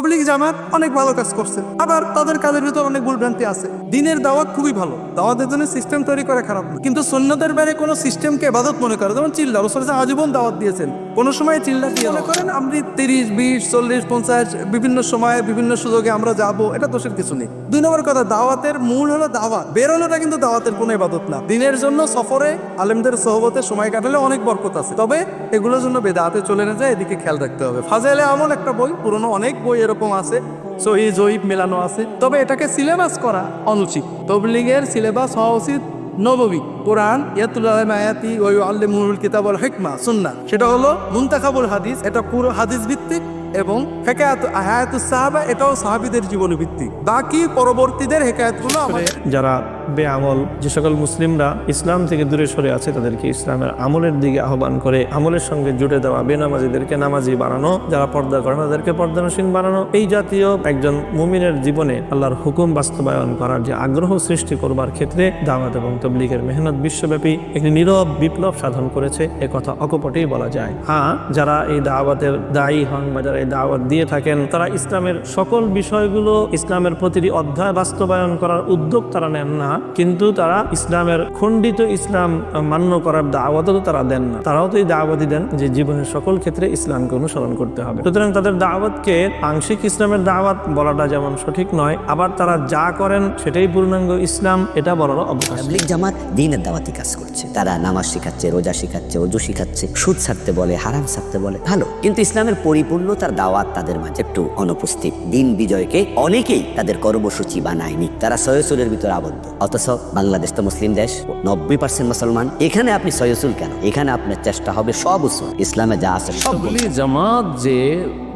তবলিগ জামাত অনেক ভালো কাজ করছে। আবার তাদের কাজের ভিতর অনেক ভুলভ্রান্তি আছে। দিনের দাওয়াত খুবই ভালো। দাওয়াতের জন্য সিস্টেম তৈরি করে খারাপ না। কিন্তু সৈন্যদের বাইরে কোনো সিস্টেমকে বাদত মনে করে? যেমন চিল্লা। রসুল আজীবন দাওয়াত দিয়েছেন। কোন সময় চিল্লা দিয়ে মনে করেন আপনি তিরিশ বিশ চল্লিশ পঞ্চাশ বিভিন্ন সময়ে বিভিন্ন সুযোগে আমরা যাব। এটা দোষের কিছু নেই। দুই নম্বর কথা, দাওয়াতের মূল হলো দাওয়াত। বেরোনোটা কিন্তু দাওয়াতের কোনো ইবাদত না। দিনের জন্য সফরে আলেমদের সহবতে সময় কাটালে অনেক বরকত আছে। তবে এগুলোর জন্য বেদাতে চলে না যায়, এদিকে খেয়াল রাখতে হবে। ফাজেলে এমন একটা বই, পুরনো অনেক বই এরকম আছে। সহি, জয়ীব মেলানো আছে। তবে এটাকে সিলেবাস করা অনুচিত। তবলিগের সিলেবাস হওয়া উচিত নববী, কোরআন ইয়াতুল্লাহ আয়াতি ওই আল্লিমুল কিতাবুল হিকমা, সুন্নাহ। সেটা হলো মুনতাখাবুল হাদিস, এটা পুরো হাদিস ভিত্তিক। এবং হেকায়াত হায়াত সাহাবা এটাও সাহাবীদের জীবন ভিত্তিক বাকি পরবর্তীদের হেকায়াতগুলো যারা বেআমল। যে সকল মুসলিমরা ইসলাম থেকে দূরে সরে আছে, তাদেরকে ইসলামের আমলের দিকে আহ্বান করে, আমলের সঙ্গে জুড়ে দেওয়া বেনামাজিদেরকে নামাজি বানানো, যারা পর্দা করে তাদেরকে পর্দানসীন বানানো, এই জাতীয় একজন মুমিনের জীবনে আল্লাহর হুকুম বাস্তবায়ন করার যে আগ্রহ সৃষ্টি করবার ক্ষেত্রে দাওয়াত এবং তবলিগের মেহনত বিশ্বব্যাপী একটি নীরব বিপ্লব সাধন করেছে, এ কথা অকপটেই বলা যায়। হ্যাঁ যারা এই দাওয়াতের দায়ী হন বা যারা এই দাওয়াত দিয়ে থাকেন, তারা ইসলামের সকল বিষয়গুলো ইসলামের প্রতিটি অধ্যায় বাস্তবায়ন করার উদ্যোগ তারা নেন না কিন্তু তারা ইসলামের খণ্ডিত ইসলাম মান্য করার দাওয়াতও তো তারা দেন না। তারাও তো এই দাওয়াতই দেন যে জীবনের সকল ক্ষেত্রে ইসলামকে অনুসরণ করতে হবে। সুতরাং তাদের দাওয়াতকে আংশিক ইসলামের দাওয়াত বলাটা যেমন সঠিক নয়, আবার তারা যা করেন সেটাই পূর্ণাঙ্গ ইসলাম, এটা বলারও অবকাশ। জামাত দিনের দাওয়াতি কাজ করছে। তারা নামাজ শিখাচ্ছে, রোজা শিখাচ্ছে, অজু শিখাচ্ছে, সুদ ছাড়তে বলে, হারাম ছাড়তে বলে। ভালো, কিন্তু ইসলামের পরিপূর্ণ তার দাওয়াত তাদের মাঝে একটু অনুপস্থিত। দিন বিজয়কে অনেকেই তাদের কর্মসূচি বানায়নি। তারা সয়সুলের ভিতরে আবদ্ধ। অথচ বাংলাদেশ তো মুসলিম দেশ, নব্বই পার্সেন্ট মুসলমান। এখানে আপনি সয়সুল কেন? এখানে আপনার চেষ্টা হবে সব উসুল। ইসলামে যা আছে সব। জামাত যে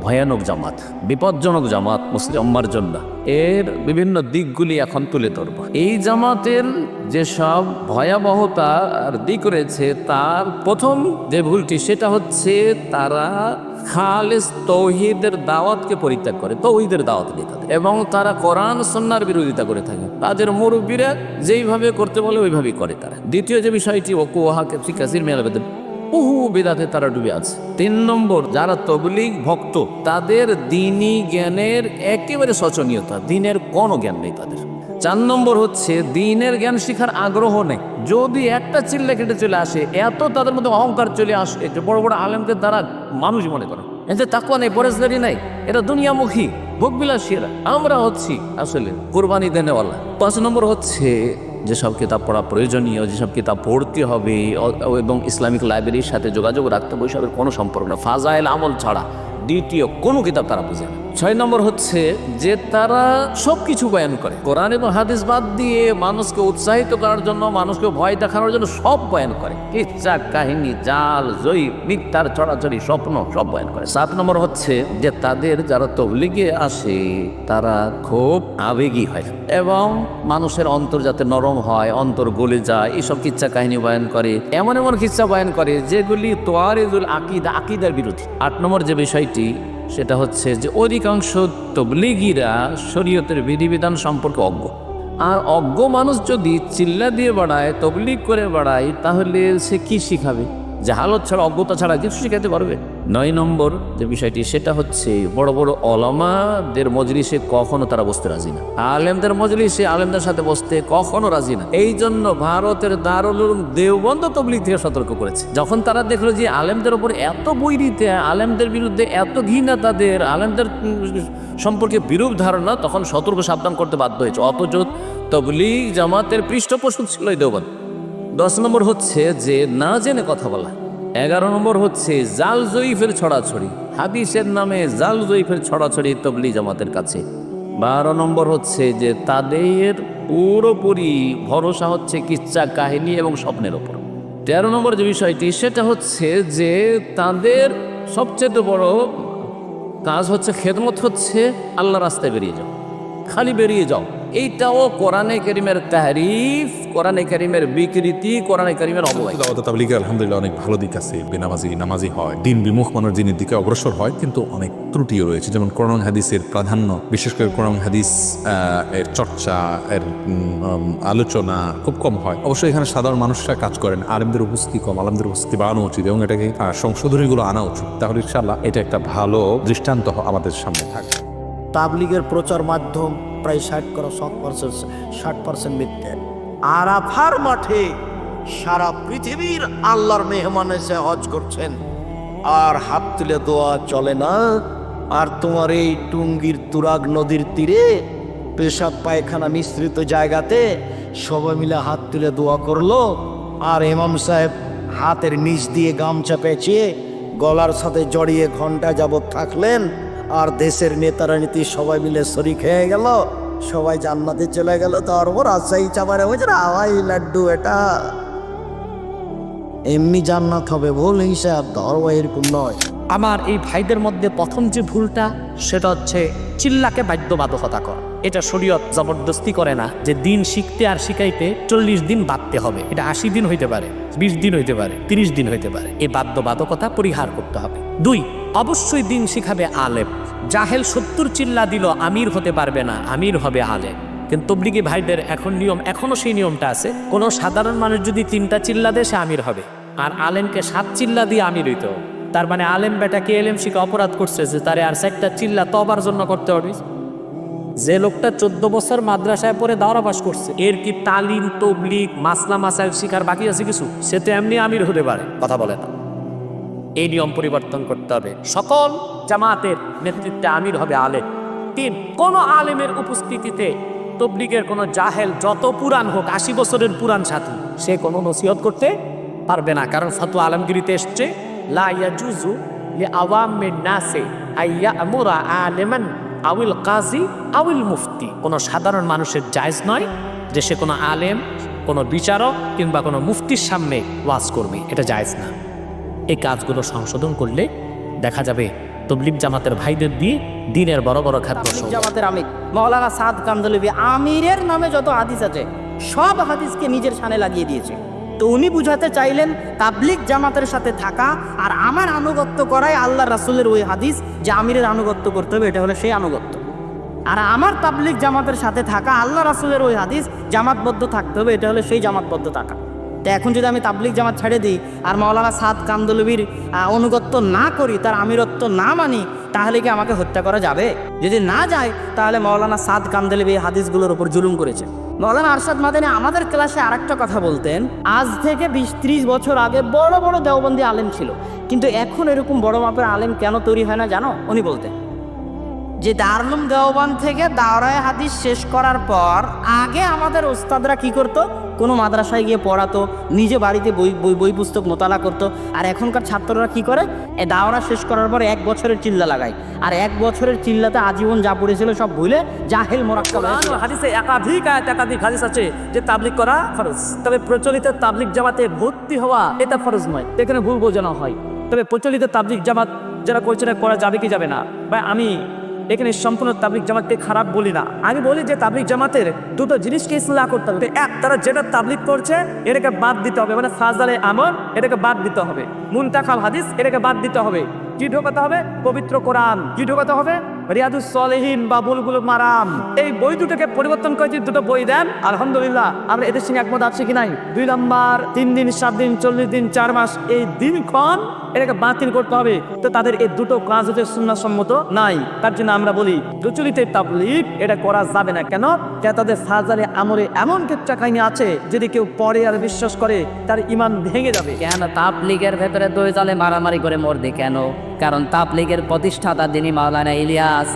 ভয়ানক জামাত, বিপজ্জনক জামাত মুসলিম আম্মার জন্য। এর বিভিন্ন দিকগুলি এখন তুলে ধরব। এই জামাতের যেসব ভয়াবহতা আর দিক রয়েছে, তার প্রথম যে ভুলটি, সেটা হচ্ছে তারা খালেস তৌহিদের দাওয়াতকে পরিত্যাগ করে, তৌহিদের দাওয়াত নিয়ে তাদের। এবং তারা কোরআন সন্ন্যার বিরোধিতা করে থাকে। তাদের মুরব্বীরা যেইভাবে করতে বলে, ওইভাবেই করে তারা। দ্বিতীয় যে বিষয়টি, ওকু ওহাকে ফিকাসির মেলাবেদ বহু বেদাতে তারা ডুবে আছে। তিন নম্বর, যারা তবলিগ ভক্ত, তাদের দিনই জ্ঞানের একেবারে শোচনীয়তা, দিনের কোনো জ্ঞান নেই তাদের। চার নম্বর হচ্ছে, দিনের জ্ঞান শিখার আগ্রহ নেই। যদি একটা চিল্লে কেটে চলে আসে, এত তাদের মধ্যে অহংকার চলে আসে যে বড় বড় আলেমদের দ্বারা মানুষ মনে করে। এতে তাকুয়া নেই পরেশদারি নাই এটা দুনিয়ামুখী ভোগবিলাসীরা আমরা হচ্ছি আসলে কোরবানি দেনেওয়ালা। পাঁচ নম্বর হচ্ছে যেসব কিতাব পড়া প্রয়োজনীয়, যেসব কিতাব পড়তে হবে এবং ইসলামিক লাইব্রেরির সাথে যোগাযোগ রাখতে হবে ওইসবের কোনো সম্পর্ক না। ফাজাইল আমল ছাড়া দ্বিতীয় কোনো কিতাব তারা বুঝে না। ছয় নম্বর হচ্ছে যে তারা সব কিছু বয়ান করে। কোরআন এবং হাদিস বাদ দিয়ে মানুষকে উৎসাহিত করার জন্য, মানুষকে ভয় দেখানোর জন্য সব বয়ান করে। কিচ্ছা, কাহিনী, জাল, জয়ী, মিথ্যার চড়াচড়ি স্বপ্ন, সব বয়ান করে। সাত নম্বর হচ্ছে যে তাদের যারা তবলিগে আসে, তারা খুব আবেগী হয় এবং মানুষের অন্তর যাতে নরম হয়, অন্তর গলে যায় এইসব কিচ্ছা কাহিনী বয়ান করে। এমন এমন কিচ্ছা বয়ান করে যেগুলি তোয়ারেজুল আকিদা, আকিদার বিরোধী। আট নম্বর যে বিষয়টি সেটা হচ্ছে যে অধিকাংশ তবলিগিরা শরীয়তের বিধিবিধান সম্পর্কে অজ্ঞ। আর অজ্ঞ মানুষ যদি চিল্লা দিয়ে বাড়ায়, তবলিগ করে বাড়ায়, তাহলে সে কি শিখাবে? জাহালত ছাড়া অজ্ঞতা ছাড়া কিছু শিখাতে পারবে? নয় নম্বর যে বিষয়টি, সেটা হচ্ছে বড় বড় অলামাদের মজলিসে কখনো তারা বসতে রাজি না। আলেমদের মজলিসে আলেমদের সাথে বসতে কখনো রাজি না। এই জন্য ভারতের দারুল দেওবন্দ তবলিগ থেকে সতর্ক করেছে। যখন তারা দেখল যে আলেমদের ওপর এত বৈরিতে, আলেমদের বিরুদ্ধে এত ঘৃণা তাদের, আলেমদের সম্পর্কে বিরূপ ধারণা, তখন সতর্ক সাবধান করতে বাধ্য হয়েছে। অথচ তবলিগ জামাতের পৃষ্ঠপোষক ছিল এই দেওবন্দ। দশ নম্বর হচ্ছে যে না জেনে কথা বলা। এগারো নম্বর হচ্ছে জাল জয়ীফের ছড়াছড়ি। হাদিসের নামে জাল জয়ীফের ছড়াছড়ি তবলি জামাতের কাছে। বারো নম্বর হচ্ছে যে তাদের পুরোপুরি ভরসা হচ্ছে কিচ্ছা, কাহিনী এবং স্বপ্নের ওপর। তেরো নম্বর যে বিষয়টি, সেটা হচ্ছে যে তাদের সবচেয়ে বড় কাজ হচ্ছে, খেদমত হচ্ছে আল্লাহ রাস্তায় বেরিয়ে যাও। খালি বেরিয়ে যাও। এইটাও কোরআনে করিমের তাহরিফ কোরআনে করিমের বিকৃতি কোরআনে করিমের অবহেলা তাবলিগে আলহামদুলিল্লাহ অনেক ভালো দিক আছে। বেনামাজি নামাজি হয়। দিন বিমুখ মানুষ দিনের দিকে অগ্রসর হয় কিন্তু অনেক ত্রুটিও রয়েছে। যেমন কোরআন হাদিসের প্রাধান্য বিশেষ করে কোরআন হাদিস এর চর্চা এর আলোচনা খুব কম হয়। অবশ্যই এখানে সাধারণ মানুষরা কাজ করেন। আলেমদের উপস্থিতি কম আলেমদের উপস্থিতি বাড়ানো উচিত এবং এটাকে সংশোধনীগুলো আনা উচিত। তাহলে ইনশাল্লাহ এটা একটা ভালো দৃষ্টান্ত আমাদের সামনে থাকবে। তাবলিগের প্রচার মাধ্যম প্রায় ষাট করো, ষাট পার্সেন্ট ষাট পার্সেন্ট মিথ্যে। আরাফার মাঠে সারা পৃথিবীর আল্লাহর মেহমান এসে হজ করছেন। আর হাত তুলে দোয়া চলে না। আর তোমার এই টুঙ্গির তুরাগ নদীর তীরে পেশাব পায়খানা মিশ্রিত জায়গাতে সবাই মিলে হাত তুলে দোয়া করল। আর ইমাম সাহেব হাতের নিচ দিয়ে গামছা পেঁচিয়ে গলার সাথে জড়িয়ে ঘণ্টা যাবৎ থাকলেন। আর দেশের নেতারা নীতি সবাই মিলে শরিক হয়ে গেল। সবাই জান্নাতে চলে গেল। তারপর রাজশাহী চাপারে হয়েছে আওয়াই লাড্ডু এটা। এমনি জান্নাত হবে ভুল হিসাব ধর্ম এরকম নয়। আমার এই ভাইদের মধ্যে প্রথম যে ভুলটা, সেটা হচ্ছে চিল্লাকে বাধ্যবাধকতা। কর এটা শরীয়ত জবরদস্তি করে না যে দিন শিখতে আর শিখাইতে চল্লিশ দিন বাঁধতে হবে। এটা আশি দিন হইতে পারে, বিশ দিন হইতে পারে, তিরিশ দিন হইতে পারে। এই বাধ্যবাধকতা পরিহার করতে হবে। দুই, অবশ্যই দিন শিখাবে আলেম। জাহেল সত্তর চিল্লা দিল, আমির হতে পারবে না, আমির হবে আলেম কিন্তু তবলিগি ভাইদের এখন নিয়ম এখনও সেই নিয়মটা আছে, কোনো সাধারণ মানুষ যদি তিনটা চিল্লা দেয়, সে আমির হবে। আর আলেমকে সাত চিল্লা দিয়ে আমির হইতে তার মানে আলেম বেটাকে এলেম শিখে অপরাধ করছে যে তারে আর চারটা চিল্লা তবার জন্য করতে হবে? যে লোকটা চোদ্দ বছর মাদ্রাসায় পড়ে দাওরা পাস করছে, এর কি তালিম, তবলিগ, মাসলা, মাসাইল শিখার বাকি আছে কিছু? সে তো এমনি আমির হতে পারে। কথা বলে না। এই নিয়ম পরিবর্তন করতে হবে। সকল জামাতের নেতৃত্বে আমির হবে আলেম। তিন, কোন আলেমের উপস্থিতিতে তবলিগের কোনো জাহেল যত পুরাণ হোক, আশি বছরের পুরাণ সাথী, সে কোনো নসিহত করতে পারবে না। কারণ ফাতু আলমগিরিতে এসছে, লা ইয়াজুজু লি আওয়ামিন নাসে আইয়া আমুরা আলেমান আউল কাজী আউল মুফতি। কোনো সাধারণ মানুষের জায়েজ নয় যে সে কোনো আলেম, কোনো বিচারক কিংবা কোনো মুফতির সামনে ওয়াজ করবে। এটা জায়েজ না। এই কাজগুলো সংশোধন করলে দেখা যাবে তবলিগ জামাতের ভাইদের দিয়ে দিনের বড় বড় খাদ্য জামাতের আমির। মৌলানা সাদ কান্দলবি আমিরের নামে যত হাদিস আছে সব হাদিসকে নিজের সানে লাগিয়ে দিয়েছে। তো উনি বুঝাতে চাইলেন তাবলিগ জামাতের সাথে থাকা আর আমার আনুগত্য করাই আল্লাহ রাসুলের ওই হাদিস যে আমিরের আনুগত্য করতে হবে এটা হলো সেই আনুগত্য। আর আমার তাবলিগ জামাতের সাথে থাকা আল্লাহ রাসুলের ওই হাদিস জামাতবদ্ধ থাকতে হবে এটা হলো সেই জামাতবদ্ধ থাকা। তো এখন যদি আমি তাবলিগ জামাত ছেড়ে দিই আর মাওলানা সাদ কান্দলবির অনুগত্য না করি, তার আমিরত্ব না মানি, তাহলে কি আমাকে হত্যা করা যাবে? যদি না যায়, তাহলে মাওলানা সাদ কান্দলবি হাদিসগুলোর উপর জুলুম করেছে। মাওলানা আরশাদ মাদানি আমাদের ক্লাসে আরেকটা কথা বলতেন, আজ থেকে বিশ ত্রিশ বছর আগে বড় বড় দেওবন্দি আলেম ছিল, কিন্তু এখন এরকম বড় মাপের আলেম কেন তৈরি হয় না জানো? উনি বলতেন যে দারুলুম দেওবান থেকে দাওরায় হাদিস শেষ করার পর আগে আমাদের ওস্তাদরা কি করতো? কোনো মাদ্রাসায় গিয়ে পড়াতো নিজে বাড়িতে বই বই বই পুস্তক মোতালা করতো। আর এখনকার ছাত্ররা কি করে? এ দাওরা শেষ করার পর এক বছরের চিল্লা লাগায়। আর এক বছরের চিল্লাতে আজীবন যা পড়েছিল সব ভুলে জাহেল কোরআন হাদিসে একাধিক আয়াত একাধিক হাদিস আছে যে তাবলিগ করা ফরজ। তবে প্রচলিত তাবলিগ জামাতে ভর্তি হওয়া এটা ফরজ নয়। এখানে ভুল বোঝানো হয়। তবে প্রচলিত তাবলিগ জামাত যারা করছে করা যাবে কি যাবে না? বা আমি এখানে সম্পূর্ণ তাবলিক জামাতকে খারাপ বলি না। আমি বলি যে তাবলিক জামাতের দুটো জিনিসকে ইসলাম করতে হবে। এক, তারা যেটা তাবলিক করছে, এটাকে বাদ দিতে হবে। মানে ফাজালে আমল, এটাকে বাদ দিতে হবে। মুনতাখাল হাদিস, এটাকে বাদ দিতে হবে। কি ঢোকাতে হবে, পবিত্র কোরআন। কি ঢোকাতে হবে, রিয়াদুস সলেহীন বা বুলবুল মারাম। এই বই দুটোকে পরিবর্তন করে যদি দুটো বই দেন, আলহামদুলিল্লাহ, আমরা এদের সঙ্গে একমত আছে কি নাই? দুই নম্বর, তিন দিন, সাত দিন, চল্লিশ দিন, চার মাস, এই দিনক্ষণ এটাকে বাতিল করতে হবে। তো তাদের এই দুটো কাজ সুন্নাহ সম্মত নাই। তার জন্য আমরা বলি, প্রচলিত তাবলিগ এটা করা যাবে না। কেন? তাদের সাজারে আমলে এমন কেচ্চা কাহিনী আছে, যদি কেউ পরে আর বিশ্বাস করে, তার ইমান ভেঙে যাবে। কেন তাপলিগের ভেতরে দুই জালে মারামারি করে মরবে কেন? কারণ তাপলিগের প্রতিষ্ঠাতা যিনি মাওলানা ইলিয়াস।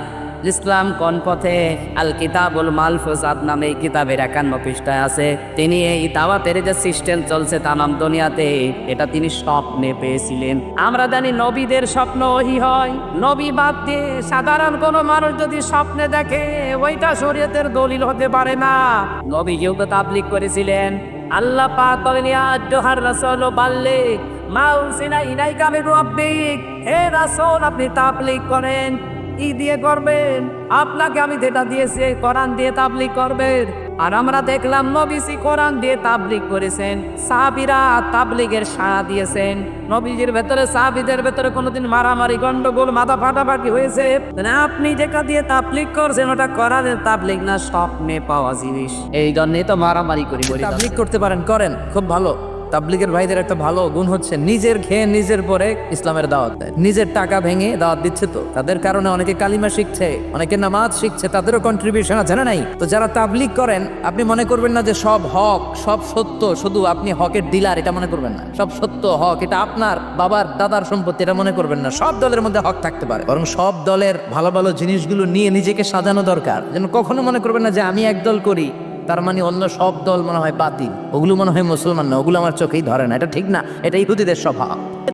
ইসলাম কোন পথে আল কিতাবুল মালফুজাত নামে এই কিতাবের একান্ন পৃষ্ঠায় আছে। তিনি এই দাওয়াতের যে সিস্টেম চলছে তামাম দুনিয়াতে, এটা তিনি স্বপ্নে পেয়েছিলেন। আমরা জানি নবীদের স্বপ্ন ওই হয়। নবী বাদ দিয়ে সাধারণ কোনো মানুষ যদি স্বপ্নে দেখে, ওইটা শরীয়তের দলিল হতে পারে না। নবী কেউ তো তাবলিগ করেছিলেন, আল্লাহ পাক বলেন, ইয়া আইয়ুহার রাসূল মা উনসিলা ইলাইকা মির রাব্বিক। হে রাসূল আপনি তাবলিগ করেন। ই দিয়ে করবেন? আপনাকে আমি যেটা দিয়েছি কোরআন দিয়ে তাবলিগ করবেন। আর আমরা দেখলাম নবীজি কোরআন দিয়ে তাবলিগ করেছেন। সাহাবীরা তাবলিগের সাড়া দিয়েছেন। নবীজির ভেতরে সাহাবীদের ভেতরে কোনোদিন মারামারি গন্ডগোল মাথা ফাটাফাটি হয়েছে। তাহলে আপনি যেটা দিয়ে তাবলিগ করছেন ওটা কোরআনের তাবলিগ না স্বপ্নে পাওয়া জিনিস। এই জন্যই তো মারামারি করি বলি তাবলিগ করতে পারেন করেন খুব ভালো। তাবলিগের ভাইদের একটা ভালো গুণ হচ্ছে নিজের খেয়ে নিজের পরে ইসলামের দাওয়াত দেয়। নিজের টাকা ভেঙে দাওয়াত দিচ্ছে তো। তাদের কারণে অনেকে কালিমা শিখছে, অনেকে নামাজ শিখছে, তাদেরও কন্ট্রিবিউশন আছে, না নাই? তো যারা তাবলিগ করেন, আপনি মনে করবেন না যে সব হক, সব সত্য, শুধু আপনি হকের ডিলার এটা মনে করবেন না। সব সত্য হক, এটা আপনার বাবার দাদার সম্পত্তি, এটা মনে করবেন না। সব দলের মধ্যে হক থাকতে পারে। বরং সব দলের ভালো ভালো জিনিসগুলো নিয়ে নিজেকে সাজানো দরকার। যেন কখনো মনে করবেন না যে আমি এক দল করি তার মানে অন্য সব দল মনে হয় বাতিল। ওগুলো মনে হয় মুসলমান না, ওগুলো আমার চোখেই ধরে না। এটা ঠিক না, এটা ইহুদিদের স্বভাব।